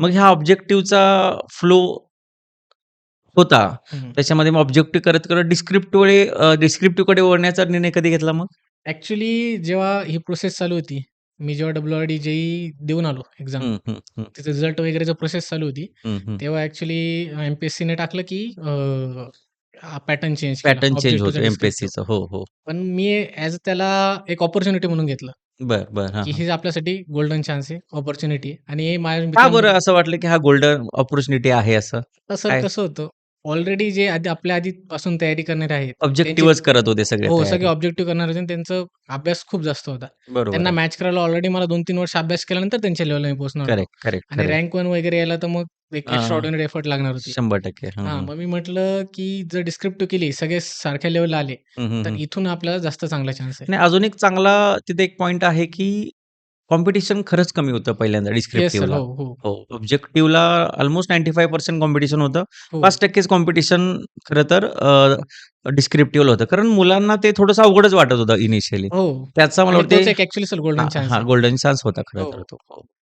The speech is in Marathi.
मग ह्या ऑब्जेक्टिव्हचा फ्लो होता. त्याच्यामध्ये मग ऑब्जेक्टिव्ह करत, करत डिस्क्रिप्टिव्हकडे अ, डिस्क्रिप्टिव्हकडे वळण्याचा निर्णय कधी घेतला मग? ॲक्चुअली जेव्हा ही प्रोसेस चालू होती, मी जेव्हा डब्ल्यू-आर-डी जेईई देऊन आलो एक्झाम. तिथे रिझल्ट वगैरेची प्रोसेस चालू होती. तेव्हा ॲक्चुअली एम-पी-एस-सीने टाकलं की पॅटर्न चेंज. पॅटर्न चेंज होतो डिस्क्रिप्टिव्ह. एम-पी-एस-सीचं. हो, हो. पण मी ॲज त्याला एक अपॉर्च्युनिटी म्हणून घेतलं. बरं, बरं. हां, की हां. हे आपल्यासाठी गोल्डन चान्स आहे, अपॉर्च्युनिटी आहे आणि हे माझ्या का मित्रांनी बरं असं वाटलं की हा गोल्डन अपॉर्च्युनिटी आहे असं? काय? कसं होतं, ऑलरेडी जे आधी आपल्या आधीपासून तयारी करणारे आहेत, त्यांची ऑब्जेक्टिव्हच करत होते सगळे हो, सगळे तयारी. ऑब्जेक्टिव्ह करणारे होते आणि त्यांचा अभ्यास खूप जास्त होता. बरोबर त्यांना आहे. मॅच करायला ऑलरेडी मला 2-3 वर्ष अभ्यास केल्यानंतर त्यांच्या लेव्हलला मी पोहोचणार होतो. करेक्ट, करेक्ट, आणि करेक्ट. रँक 1 वगैरे यायला तर मग एक. एक्स्ट्राऑर्डिनरी एफर्ट लागणार होती. 100% हं, हां, हं. मग मी म्हटलं की जर डिस्क्रिप्टिव्ह केली, सगळे सारख्या लेव्हलला आले, हं, हं, तर हं. इथून आपल्याला जास्त चांगला चान्स आहे. नाही अजून एक चांगला तिथे एक पॉइंट आहे की कॉम्पिटिशन खरंच कमी होतं पहिल्यांदा येस सर. डिस्क्रिप्टिव्हला. हो, हो. हो, ऑब्जेक्टिव्हला अल्मोस्ट 95% कॉम्पिटिशन होतं. हो. 5%च कॉम्पिटिशन खरं तर अ, डिस्क्रिप्टिव्हला होतं. कारण मुलांना ते थोडंसं अवघडच वाटत होतं इनिशियली. हो. त्याचा मला आणि तोच वाटते एक ॲक्चुअली सर गोल्डन चान्स हां, आहे. गोल्डन चान्स होता खरं हो. तर तो. हो.